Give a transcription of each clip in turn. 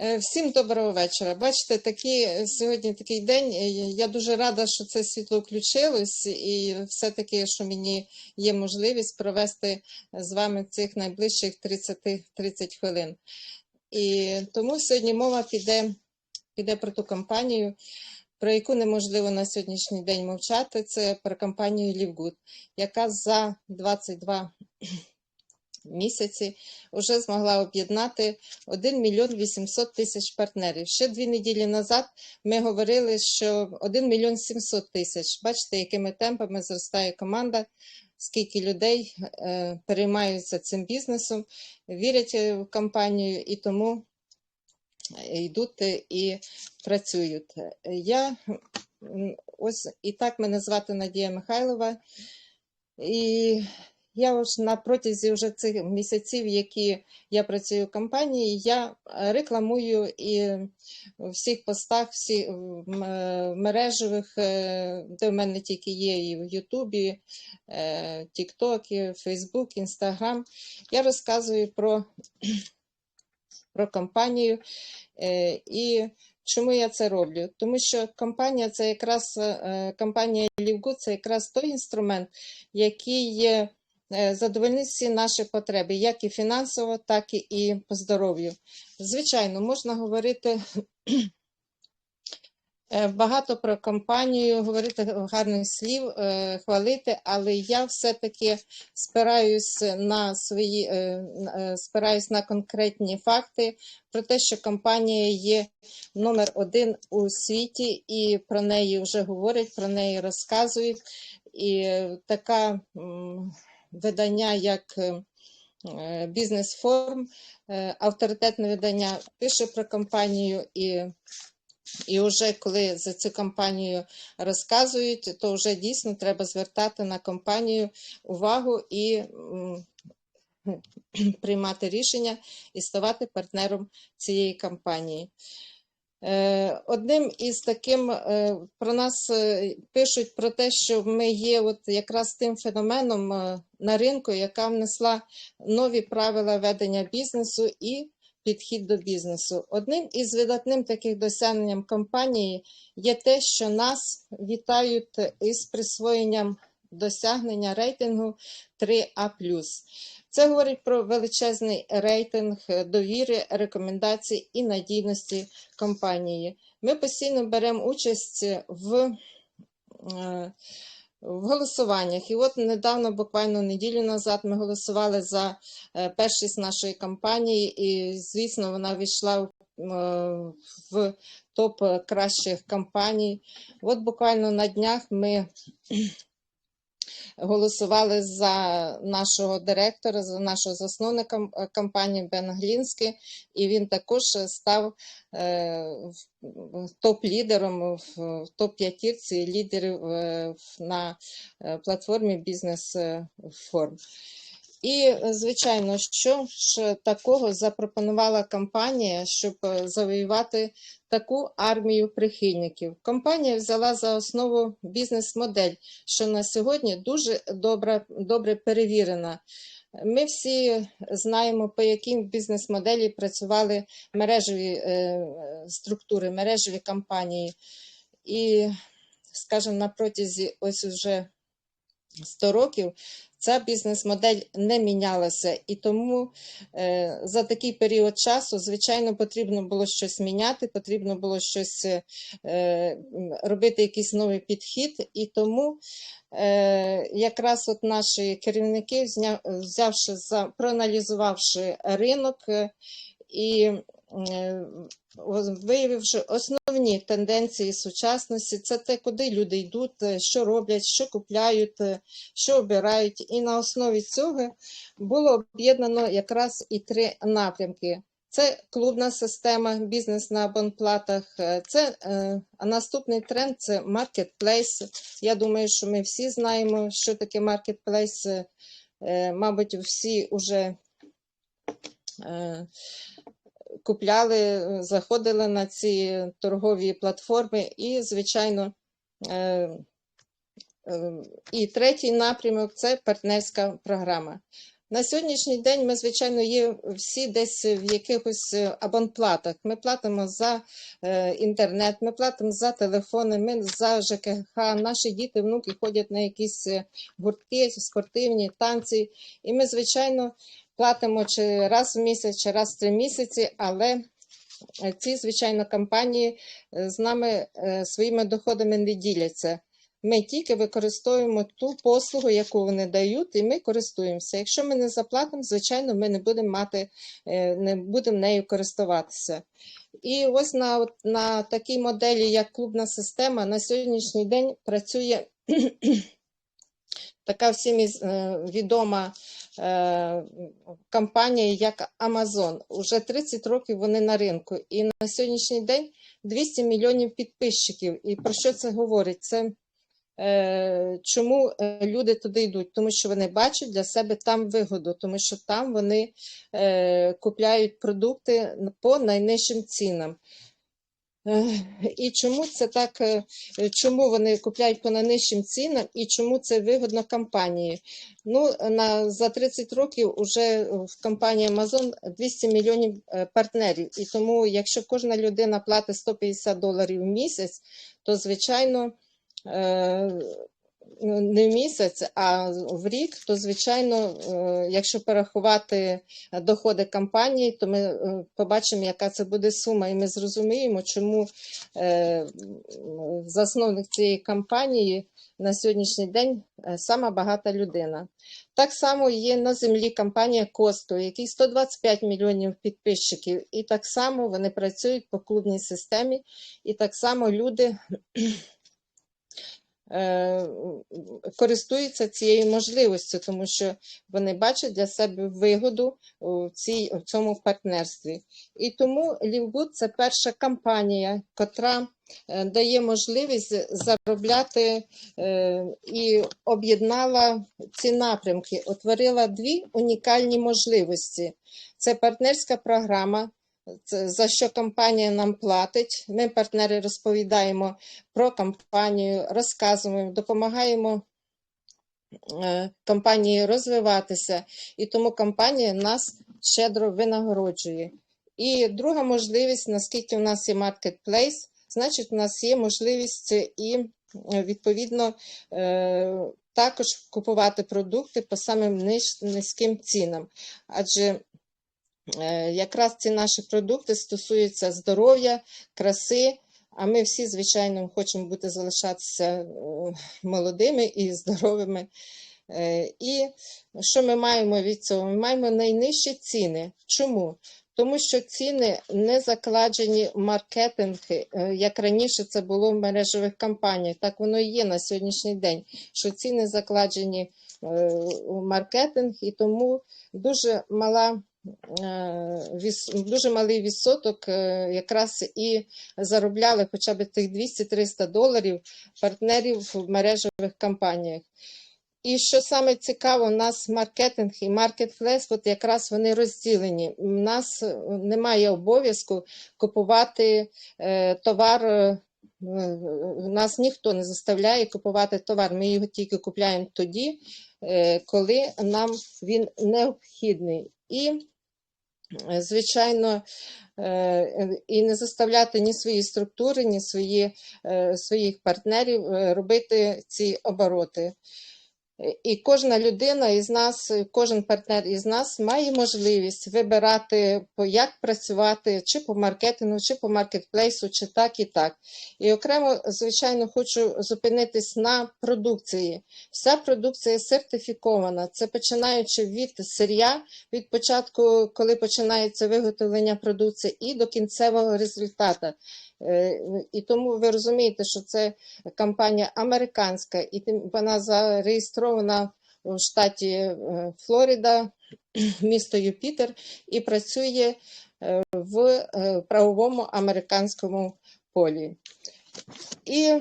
Е, Всім доброго вечора. Бачите, такі, е, сьогодні такий день. е, Я дуже рада, що це світло включилось, і все-таки, що мені є можливість провести з вами цих найближчих 30, 30 хвилин. І тому сьогодні мова піде, піде про ту кампанію, про яку неможливо на сьогоднішній день мовчати. Це про кампанію Лівгуд, яка за 22 місяці вже змогла об'єднати 1 мільйон 800 тисяч партнерів. Ще дві неділі назад ми говорили, що 1 мільйон 700 тисяч. Бачите, якими темпами зростає команда, скільки людей е, переймаються цим бізнесом, вірять в компанію і тому е, йдуть і працюють. Я ось і так мене звати Надія Михайлова. І я ось на протязі вже цих місяців, які я працюю в компанії, я е, рекламую і у всіх постах, всі мережевих, е, де в мене тільки є, і в Ютубі, е, Тіктокі, Фейсбук, Інстаграм. Я розказую про, про компанію е, і Чому я це роблю? Тому що компанія це якраз е, компанія Лівгуд це якраз той інструмент, який е, всі наші потреби, як і фінансово, так і- по здоров'ю. Звичайно, можна говорити е, багато про компанію, говорити гарних слів, е, хвалити, але я все-таки спираюсь на свої спираюсь на конкретні факти про те, що компанія є номер один у світі, і про неї вже говорять, про неї розказують. І така видання, як е, е, Бізнес-форум, е, авторитетне видання, пише про компанію і. І вже коли за цю компанію розказують, то вже дійсно треба звертати на компанію увагу і приймати рішення і ставати партнером цієї компанії. Е, Одним із таким е, про нас е, пишуть про те, що ми є от якраз тим феноменом на ринку, яка внесла нові правила ведення бізнесу і підхід до бізнесу. Одним із видатним таких досягненням компанії є те, що нас вітають із присвоєнням досягнення рейтингу 3А+. Це говорить про величезний рейтинг е, довіри, рекомендацій і надійності компанії. Ми постійно беремо участь в, е, в голосуваннях. І от недавно, буквально неділю назад, ми голосували за е, першість нашої компанії, і, звісно, вона війшла в, топ кращих компаній. От буквально на днях ми голосували за нашого директора, за нашого засновника е, компанії Бен Глінський, і він також став е, в- в- топ-лідером в в топ-п'ятірці лідерів е, на е, платформі Бізнес Форм. І, е, звичайно, що ж такого запропонувала компанія, щоб е, завоювати таку армію прихильників. Компанія взяла за основу бізнес-модель, що на сьогодні дуже добре, добре перевірена. Ми всі знаємо, по яким бізнес-моделі працювали мережеві е, структури, мережеві компанії. І, скажімо, на протязі ось уже 100 років ця бізнес-модель не мінялася, і тому е, за такий період часу, звичайно, потрібно було щось міняти, потрібно було щось е, робити, якийсь новий підхід. І тому е, якраз от наші керівники, взявши за проаналізувавши ринок і виявивши основні тенденції сучасності, це те, куди люди йдуть, е, що роблять, що купляють, е, що обирають. І на основі цього було об'єднано якраз і три напрямки. Це клубна система, бізнес на абонплатах. е, Це е, наступний тренд це маркетплейс. Я думаю, що ми всі знаємо, що таке маркетплейс. Е, е, Мабуть, всі вже е, купляли, е, заходили на ці торгові платформи і, звичайно, е, е, і третій напрямок це партнерська програма. На сьогоднішній день ми, звичайно, є всі десь в якихось е, абонплатах. Ми платимо за е, інтернет, ми платимо за телефони, ми за ЖКХ. Наші діти, внуки ходять на якісь е, гуртки, спортивні танці. І ми, звичайно, платимо чи раз в місяць, чи раз в три місяці, але ці, звичайно, компанії з нами своїми доходами не діляться. Ми тільки використовуємо ту послугу, яку вони дають, і ми користуємося. Якщо ми не заплатимо, звичайно, ми не будемо мати, е, не будемо нею користуватися. І ось на, на такій моделі, як клубна система, на сьогоднішній день працює така всім е, відома е, компанія, як Amazon. Уже 30 років вони на ринку. І на сьогоднішній день 200 мільйонів підписчиків. І про що це говорить? Це Чому е, люди туди йдуть? Тому що вони бачать для себе там вигоду, тому що там вони е, купляють продукти по найнижчим цінам. Е, І чому це так? е, Чому вони купляють по найнижчим цінам і чому це вигодно компанії? Ну, на, за 30 років вже в компанії Amazon 200 мільйонів е, партнерів. І тому, якщо кожна людина платить 150 доларів в місяць, то звичайно е, не в місяць, а в рік, то звичайно, е, якщо порахувати доходи компанії, то ми е, побачимо, яка це буде сума, і ми зрозуміємо, чому е, засновник цієї компанії на сьогоднішній день е, сама багата людина. Так само є на землі компанія Косто, який 125 мільйонів підписчиків, і так само вони працюють по клубній системі, і так само люди е, користуються цією можливістю, тому що вони бачать для себе вигоду у цій, в цьому партнерстві. І тому Лівгуд це перша компанія, котра е, дає можливість заробляти е, і об'єднала ці напрямки, утворила дві унікальні можливості. Це партнерська програма. За що компанія нам платить. Ми, партнери, розповідаємо про компанію, розказуємо, допомагаємо е, компанії розвиватися, і тому компанія нас щедро винагороджує. І друга можливість, наскільки у нас є маркетплейс, значить, у нас є можливість і відповідно е, також купувати продукти по самим низьким цінам. Адже Якраз ці наші продукти стосуються здоров'я, краси, а ми всі, звичайно, хочемо бути залишатися е, молодими і здоровими. Е, І що ми маємо від цього? Ми маємо найнижчі ціни. Чому? Тому що ціни не закладені в маркетинг, е, як раніше це було в мережевих компаніях. Так воно і є на сьогоднішній день, що ціни закладені е, у маркетинг, і тому дуже мала е, дуже малий відсоток е, якраз і заробляли хоча б тих 200-300 доларів партнерів в мережевих компаніях. І що саме цікаво, у нас маркетинг і маркетплейс, от якраз вони розділені. У нас е, немає обов'язку купувати е, товар. е, Нас ніхто не заставляє купувати товар. Ми його тільки купляємо тоді, е, коли нам він необхідний. І, е, звичайно, е, і не заставляти ні свої структури, ні свої, е, своїх партнерів е, робити ці обороти. Е, І кожна людина із нас, е, кожен партнер із нас має можливість вибирати, як працювати, чи по маркетингу, чи по маркетплейсу, чи так і так. І окремо, звичайно, хочу зупинитись на продукції. Вся продукція сертифікована. Це починаючи від сир'я, від початку, коли починається виготовлення продукції, і до кінцевого результату. Е, І тому ви розумієте, що це компанія американська, і вона зареєстрована в штаті е, Флорида, місто Юпітер, і працює е, в правовому американському полі. І,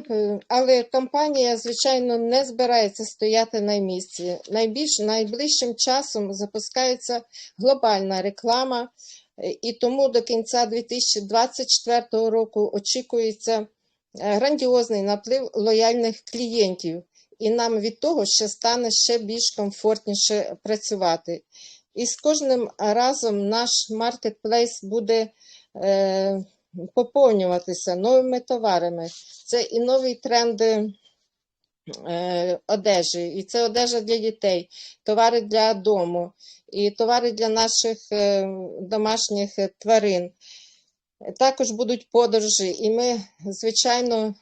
але компанія, звичайно, не збирається стояти на місці. Найбільш найближчим часом запускається глобальна реклама, і тому до кінця 2024 року очікується е, грандіозний наплив лояльних клієнтів. і нам від того ще стане ще більш комфортніше працювати. І з кожним разом наш маркетплейс буде е, поповнюватися новими товарами. Це і нові тренди е, одежі, і це одежа для дітей, товари для дому, і товари для наших е, домашніх тварин. Також будуть подорожі, і ми, звичайно,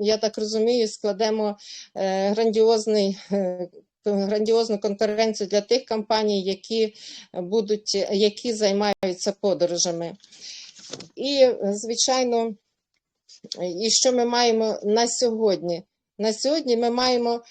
я так розумію, складемо е, грандіозний. е, Грандіозну конференцію для тих компаній, які будуть, які займаються подорожами. І, звичайно, і що ми маємо на сьогодні? На сьогодні ми маємо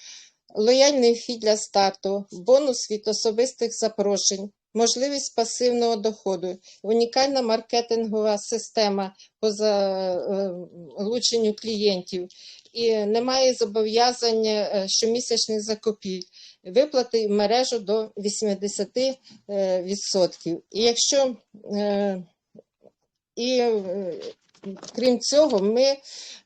лояльний вхід для старту, бонус від особистих запрошень, можливість пасивного доходу, унікальна маркетингова система по залученню клієнтів, і немає зобов'язань е, щомісячних закупівель, виплати в мережу до 80%. е. І якщо е, і е, крім цього, ми,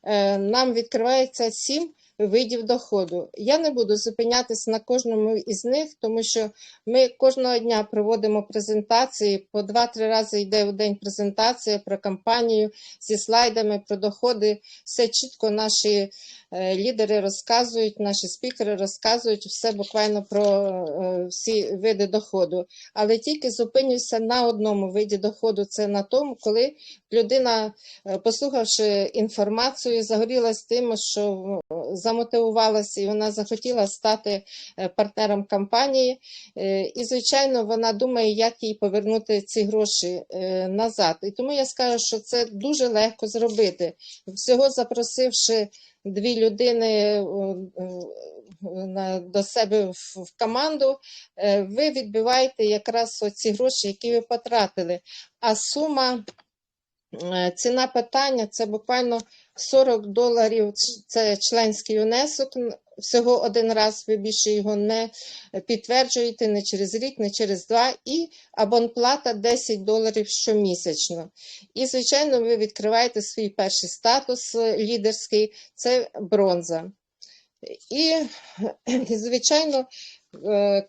е, нам відкривається сім видів доходу. Я не буду зупинятись на кожному із них, тому що ми кожного дня проводимо презентації, по 2-3 рази йде в день презентація про компанію зі слайдами, про доходи. Все чітко наші е, лідери розказують, наші спікери розказують все буквально про е, всі види доходу. Але тільки зупинюся на одному виді доходу, це на тому, коли людина, е, послухавши інформацію, загорілась тим, що е, замотивувалася і вона захотіла стати е, партнером компанії. Е, І, звичайно, вона думає, як їй повернути ці гроші е, назад. І тому я скажу, що це дуже легко зробити. Всього запросивши дві людини до себе в команду, ви відбиваєте якраз ці гроші, які ви потратили. А сума, ціна питання це буквально 40 доларів. Це членський внесок. Всього один раз ви більше його не підтверджуєте не через рік, не через два, і абонплата 10 доларів щомісячно. І, звичайно, ви відкриваєте свій перший статус е, лідерський це бронза. І, звичайно, е,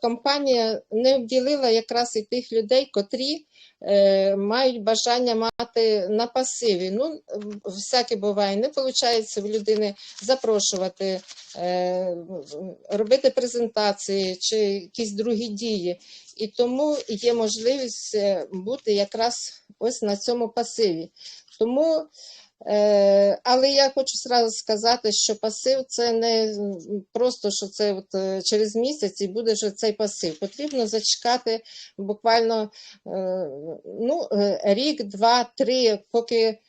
компанія не обділила якраз і тих людей, котрі е, мають бажання мати на пасиві. Ну, всяке буває, не виходить в людини запрошувати, е, робити презентації чи якісь другі дії. І тому є можливість е, бути якраз ось на цьому пасиві. Тому Е, але я хочу сразу сказати, що пасив це не просто, що це от е, через місяць і буде вже цей пасив. Потрібно зачекати буквально е, ну, е, рік, два, три, поки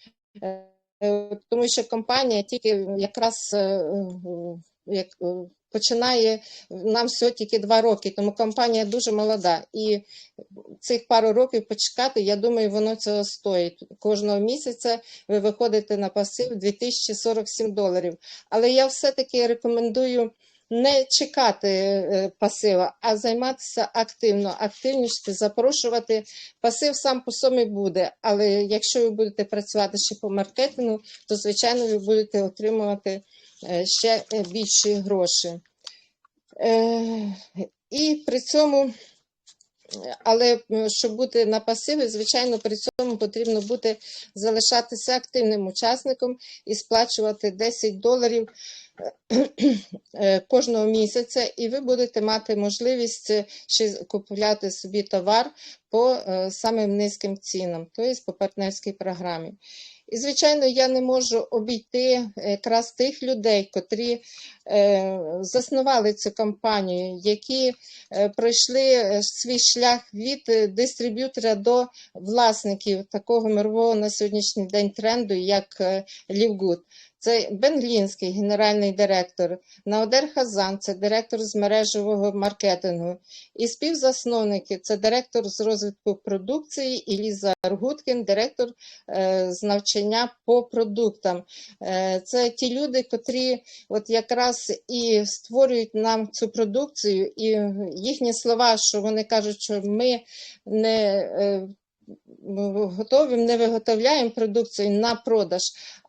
е, е, тому що компанія тільки якраз е, е, як е, починає нам всього тільки два роки, тому компанія дуже молода. І цих пару років почекати, я думаю, воно цього стоїть. Кожного місяця ви виходите на пасив 2047 доларів. Але я все-таки рекомендую не чекати е, пасива, а займатися активно, активніше запрошувати. Пасив сам по собі буде, але якщо ви будете працювати ще по маркетингу, то звичайно ви будете отримувати ще е, більші гроші. Е, І при цьому але щоб бути на пасиві, звичайно, при цьому потрібно бути залишатися активним учасником і сплачувати 10 доларів е, кожного місяця, і ви будете мати можливість е, ще купувати собі товар по е, самим низьким цінам, тобто по партнерській програмі. І, звичайно, я не можу обійти якраз тих людей, котрі е, заснували цю компанію, які е, пройшли е, свій шлях від е, дистриб'ютора до власників такого мирового на сьогоднішній день тренду, як е, Лівгуд. Це Бен Глінський, генеральний директор, Наодер Хазан, це директор з мережевого маркетингу, і співзасновники це директор з розвитку продукції, і Ліза Аргуткін, директор е, з навчання по продуктам. Е, це ті люди, котрі от якраз і створюють нам цю продукцію, і їхні слова, що вони кажуть, що ми не. Готовим, не виготовляємо продукцію на продаж,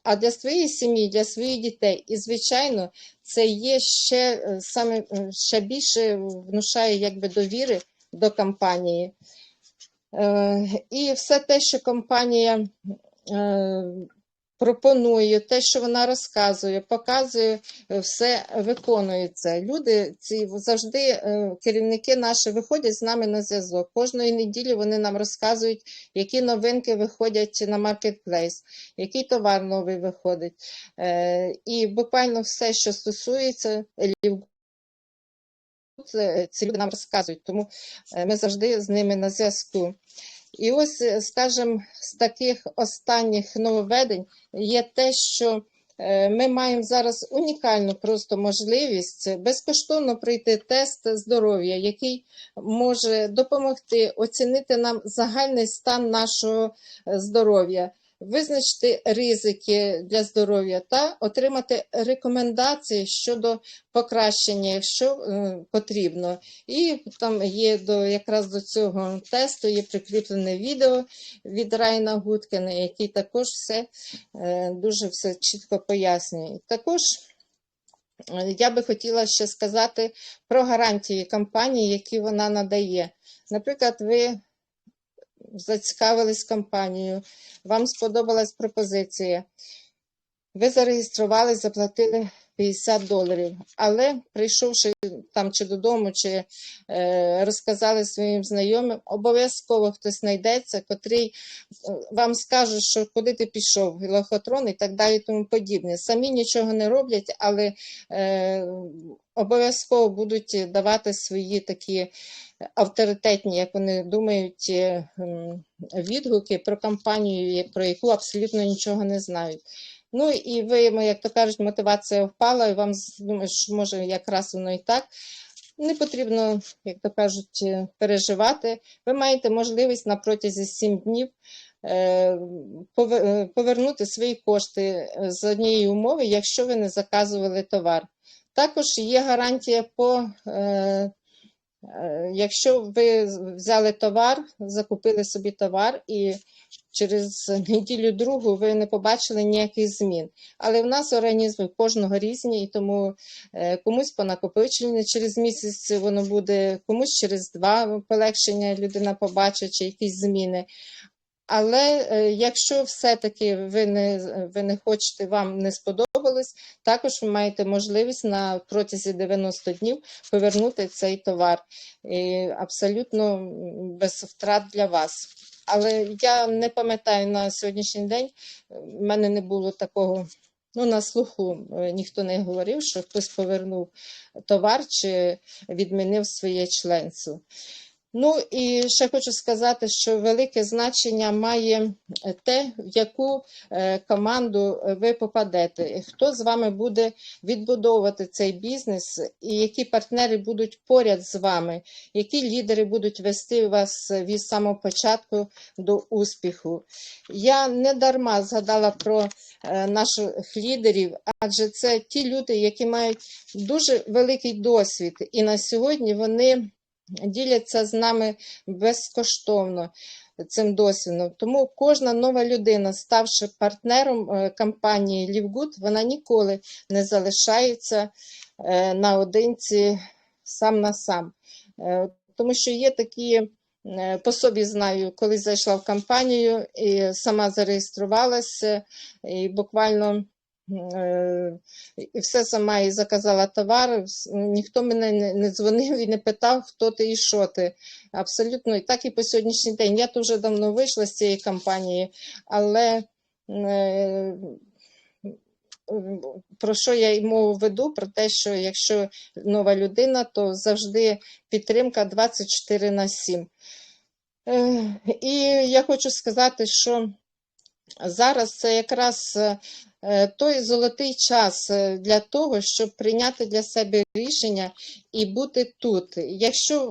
а для своєї сім'ї, для своїх дітей. І, звичайно, це є ще е, саме е, ще більше внушає якби довіри до компанії. Е, І все те, що компанія пропонує, те, що вона розказує, показує, е, все виконується. Люди ці завжди е, керівники наші виходять з нами на зв'язок. Кожної неділі вони нам розказують, які новинки виходять на маркетплейс, який товар новий виходить. Е, І буквально все, що стосується ці люди нам розказують, тому ми завжди з ними на зв'язку. І ось, е, скажімо, з таких останніх нововведень є те, що е, ми маємо зараз унікальну просто можливість безкоштовно пройти тест здоров'я, який може допомогти оцінити нам загальний стан нашого е, здоров'я, визначити ризики для здоров'я та отримати рекомендації щодо покращення, якщо е, потрібно. І там є до якраз до цього тесту є прикріплене відео від Райна Гудкина, який також все е, дуже все чітко пояснює. Також е, я би хотіла ще сказати про гарантії компанії, які вона надає. Наприклад, ви зацікавились компанією, вам сподобалась пропозиція, ви зареєстрували, заплатили 50 доларів, але прийшовши там чи додому, чи е, розказали своїм знайомим, обов'язково хтось знайдеться, котрий е, вам скаже, що куди ти пішов, лохотрон і так далі, тому подібне. Самі нічого не роблять, але е, обов'язково будуть давати свої такі авторитетні, як вони думають, е, відгуки про компанію, про яку абсолютно нічого не знають. Ну і ви, як то кажуть, мотивація впала, і вам може, якраз воно і так. Не потрібно, як то кажуть, е, переживати. Ви маєте можливість на протязі 7 днів е, е, повернути свої кошти з однієї умови, якщо ви не заказували товар. Також є гарантія по Якщо ви взяли товар, закупили собі товар і через неділю другу ви не побачили ніяких змін. Але в нас організми кожного різні, і тому е, комусь по накопиченню через місяць воно буде, комусь через два полегшення людина побачить чи якісь зміни. Але е, якщо все-таки ви не, ви не хочете, вам не сподобалось, також ви маєте можливість на протязі 90 днів повернути цей товар. І абсолютно без втрат для вас. Але я не пам'ятаю на сьогоднішній день, е, в мене не було такого. Ну, на слуху е, ніхто не говорив, що хтось повернув товар чи відмінив своє членство. Ну і ще хочу сказати, що велике значення має е, те, в яку е, команду е, ви попадете, хто з вами буде відбудовувати цей бізнес, і які партнери будуть поряд з вами, які лідери будуть вести вас від самого початку до успіху. Я не дарма згадала про наших лідерів, адже це ті люди, які мають дуже великий досвід, і на сьогодні вони діляться з нами безкоштовно цим досвідом. Тому кожна нова людина, ставши партнером е, компанії Лівгуд, вона ніколи не залишається е, наодинці сам на сам. Е, Тому що є такі. По собі знаю, коли зайшла в компанію і сама зареєструвалася, і буквально і все сама і заказала товар. Ніхто мене не, дзвонив і не питав, хто ти і що ти. Абсолютно, і так і по сьогоднішній день. Я вже давно вийшла з цієї компанії, але е, про що я й мову веду? Про те, що якщо нова людина, то завжди підтримка 24 на 7. Е, І я хочу сказати, що зараз це якраз е, е, той золотий час е, для того, щоб прийняти для себе рішення і бути тут. Якщо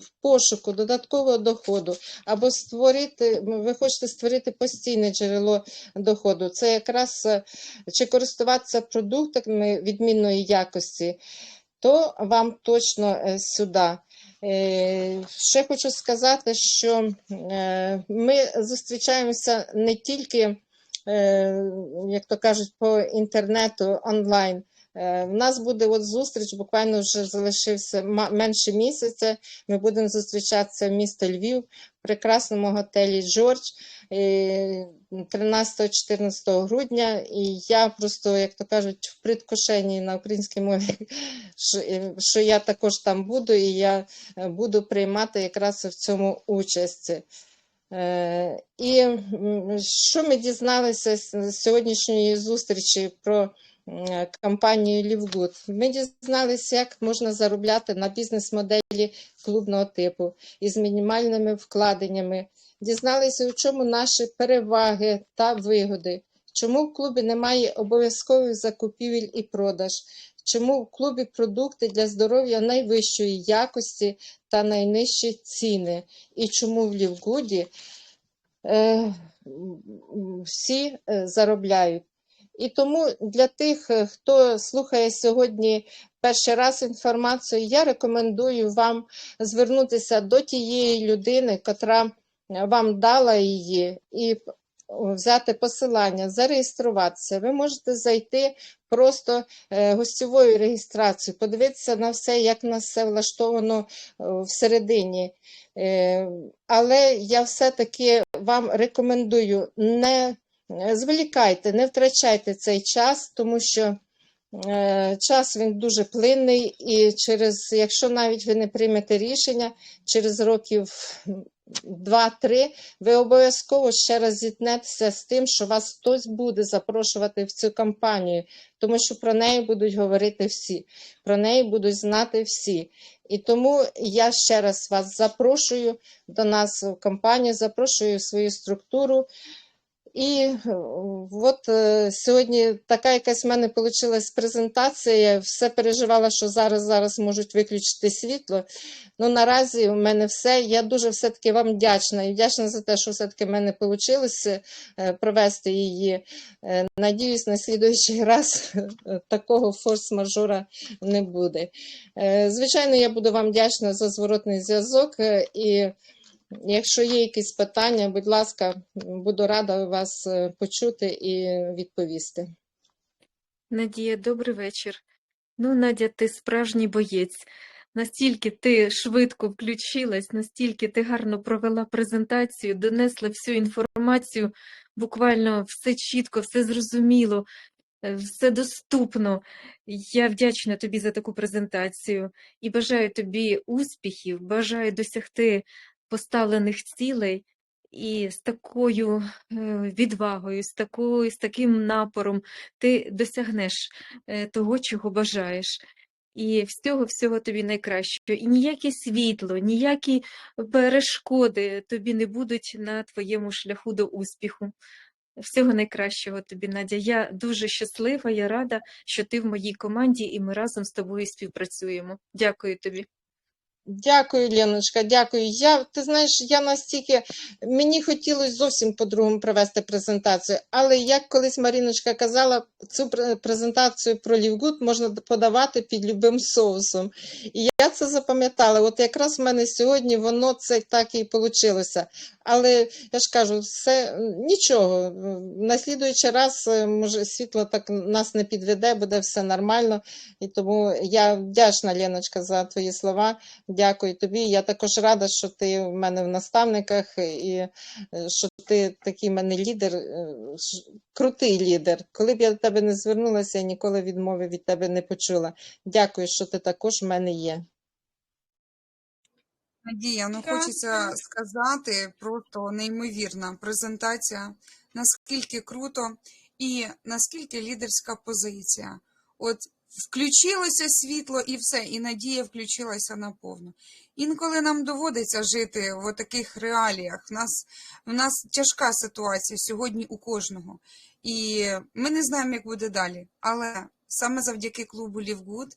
в пошуку додаткового доходу або створити, ви хочете створити постійне джерело доходу, це якраз е, чи користуватися продуктами відмінної якості, то вам точно е, сюди. Е, Ще хочу сказати, що е, ми зустрічаємося не тільки, е, як то кажуть, по інтернету онлайн. Е, В нас буде от зустріч, буквально вже залишився менше місяця. Ми будемо зустрічатися в місті Львів в прекрасному готелі Джордж е, 13-14 грудня. І я просто, як то кажуть, в предвкушенні на українській мові, що, е, я також там буду, і я е, буду приймати якраз в цьому участь. Е, І що ми дізналися з сьогоднішньої зустрічі про компанію Лівгуд? Ми дізналися, як можна заробляти на бізнес-моделі клубного типу із мінімальними вкладеннями. Дізналися, у чому наші переваги та вигоди, чому в клубі немає обов'язкових закупівель і продаж, чому в клубі продукти для здоров'я найвищої якості та найнижчі ціни, і чому в Лівгуді е, всі е, заробляють. І тому для тих, е, хто слухає сьогодні перший раз інформацію, я рекомендую вам звернутися до тієї людини, котра вам дала її, і взяти посилання, зареєструватися. Ви можете зайти просто е, гостьовою реєстрацією, подивитися на все, як нас все влаштовано всередині. Е, Але я все-таки вам рекомендую не е, зволікайте, не втрачайте цей час, тому що час він дуже плинний, і через, якщо навіть ви не приймете рішення, через років два-три, ви обов'язково ще раз зіткнетеся з тим, що вас хтось буде запрошувати в цю кампанію, тому що про неї будуть говорити всі, про неї будуть знати всі. І тому я ще раз вас запрошую до нас в компанію, запрошую в свою структуру. І е, от е, сьогодні така якась в мене вийшла презентація. Я все переживала, що зараз зараз можуть виключити світло. Ну наразі у мене все. Я дуже все-таки вам вдячна і вдячна за те, що все-таки в мене вийшло провести її. Е, Надіюсь, на слідуючий раз е, такого форс-мажора не буде. Е, Звичайно, я буду вам вдячна за зворотний зв'язок. е, І якщо є якісь питання, будь ласка, буду рада вас е, почути і відповісти. Надія, добрий вечір. Ну, Надя, ти справжній боєць. Настільки ти швидко включилась, настільки ти гарно провела презентацію, донесла всю інформацію, буквально все чітко, все зрозуміло, е, все доступно. Я вдячна тобі за таку презентацію і бажаю тобі успіхів, бажаю досягти поставлених цілей. І з такою е, відвагою, з такою, з таким напором ти досягнеш е, того, чого бажаєш. І всього всього тобі найкращого. І ніяке світло, ніякі перешкоди тобі не будуть на твоєму шляху до успіху. Всього найкращого тобі, Надя. Я дуже щаслива, я рада, що ти в моїй команді, і ми разом з тобою співпрацюємо. Дякую тобі. Дякую, Леночка, дякую. Я, ти знаєш, я настільки мені хотілося зовсім по-другому провести презентацію, але як колись Маріночка казала, цю презентацію про Лівгуд можна подавати під любим соусом. І я це запам'ятала. От якраз в мене сьогодні воно це так і вийшло. Але я ж кажу, все нічого. На слідуючий раз, е, може, світло так нас не підведе, буде все нормально. І тому я вдячна, Леночка, за твої слова. Дякую тобі. Я також рада, що ти в мене в наставниках і е, що ти такий в мене лідер, е, крутий лідер. Коли б я до тебе не звернулася, я ніколи відмови від тебе не почула. Дякую, що ти також в мене є. Надія, ну хочеться сказати, просто неймовірна презентація, наскільки круто і наскільки лідерська позиція. От включилося світло і все, і надія включилася наповну. Інколи нам доводиться жити в таких реаліях. В нас, в нас тяжка ситуація сьогодні у кожного. І ми не знаємо, як буде далі. Але саме завдяки клубу Лівгуд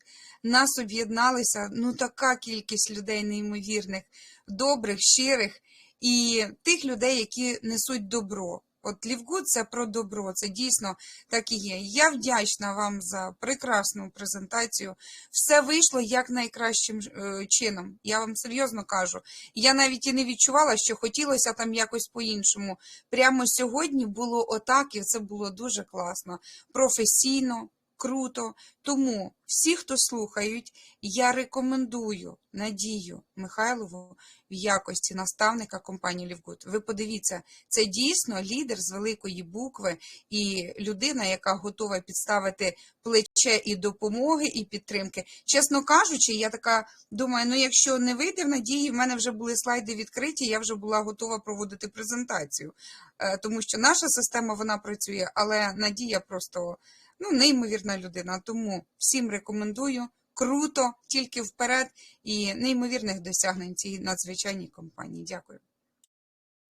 нас об'єдналися ну така кількість людей неймовірних, добрих, щирих і тих людей, які несуть добро. От Лівгуд це про добро, це дійсно так і є. Я вдячна вам за прекрасну презентацію. Все вийшло як найкращим е, чином. Я вам серйозно кажу. Я навіть і не відчувала, що хотілося там якось по-іншому. Прямо сьогодні було отак, і це було дуже класно, професійно, круто. Тому всі, хто слухають, я рекомендую Надію Михайлову в якості наставника компанії Лівгуд. Ви подивіться, це дійсно лідер з великої букви і людина, яка готова підставити плече і допомоги, і підтримки. Чесно кажучи, я така думаю, ну якщо не вийде в надії, в мене вже були слайди відкриті, я вже була готова проводити презентацію, Е, тому що наша система вона працює, але Надія просто ну, неймовірна людина. Тому всім рекомендую. Круто, тільки вперед і неймовірних досягнень цій надзвичайній компанії. Дякую.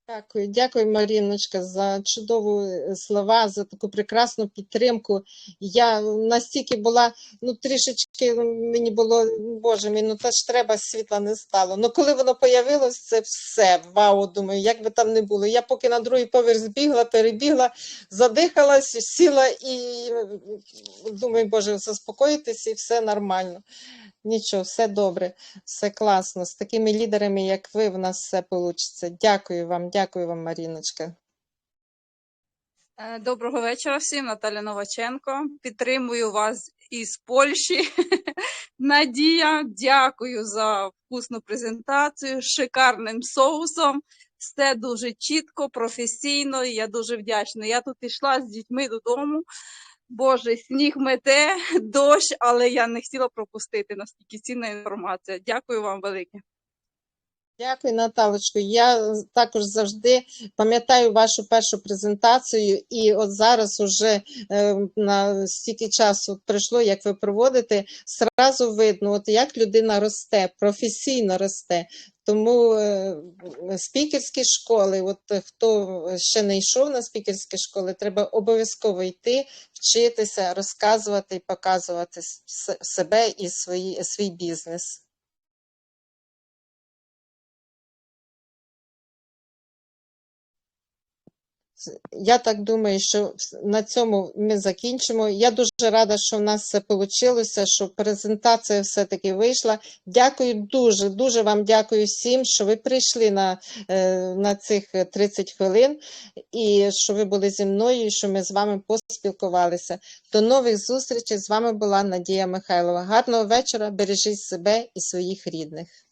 Дякую, дякую, Маріночка, за чудові е, слова, за таку прекрасну підтримку. Я настільки була, ну трішечки мені було, боже мій, ну та ж треба світла не стало. Ну коли воно появилось, це все. Вау, думаю, як би там не було. Я поки на другий поверх збігла, перебігла, задихалась, сіла і думаю, боже, заспокоїтися і все нормально. Нічого, все добре. Все класно. З такими лідерами, як ви, в нас все вийде. Дякую вам, дякую вам, Маріночка. Е, Доброго вечора всім, Наталя Новаченко. Підтримую вас із Польщі. Надія, дякую за вкусну презентацію, з шикарним соусом. Все дуже чітко, професійно. Я дуже вдячна. Я тут йшла з дітьми додому. Боже, сніг мете, дощ, але я не хотіла пропустити настільки цінна інформація. Дякую вам велике. Дякую, Наталочко. Я також завжди пам'ятаю вашу першу презентацію, і от зараз уже е, на стільки часу пройшло, як ви проводите, зразу видно, от як людина росте, професійно росте. Тому е, спікерські школи, от е, хто ще не йшов на спікерські школи, треба обов'язково йти, вчитися, розказувати і показувати себе і свої, свій бізнес. Я так думаю, що на цьому ми закінчимо. Я дуже рада, що в нас все вийшло, що презентація все-таки вийшла. Дякую дуже, дуже вам дякую всім, що ви прийшли на, е, на цих е, 30 хвилин і що ви були зі мною, і що ми з вами поспілкувалися. До нових зустрічей. З вами була Надія Михайлова. Гарного вечора, бережіть себе і своїх рідних.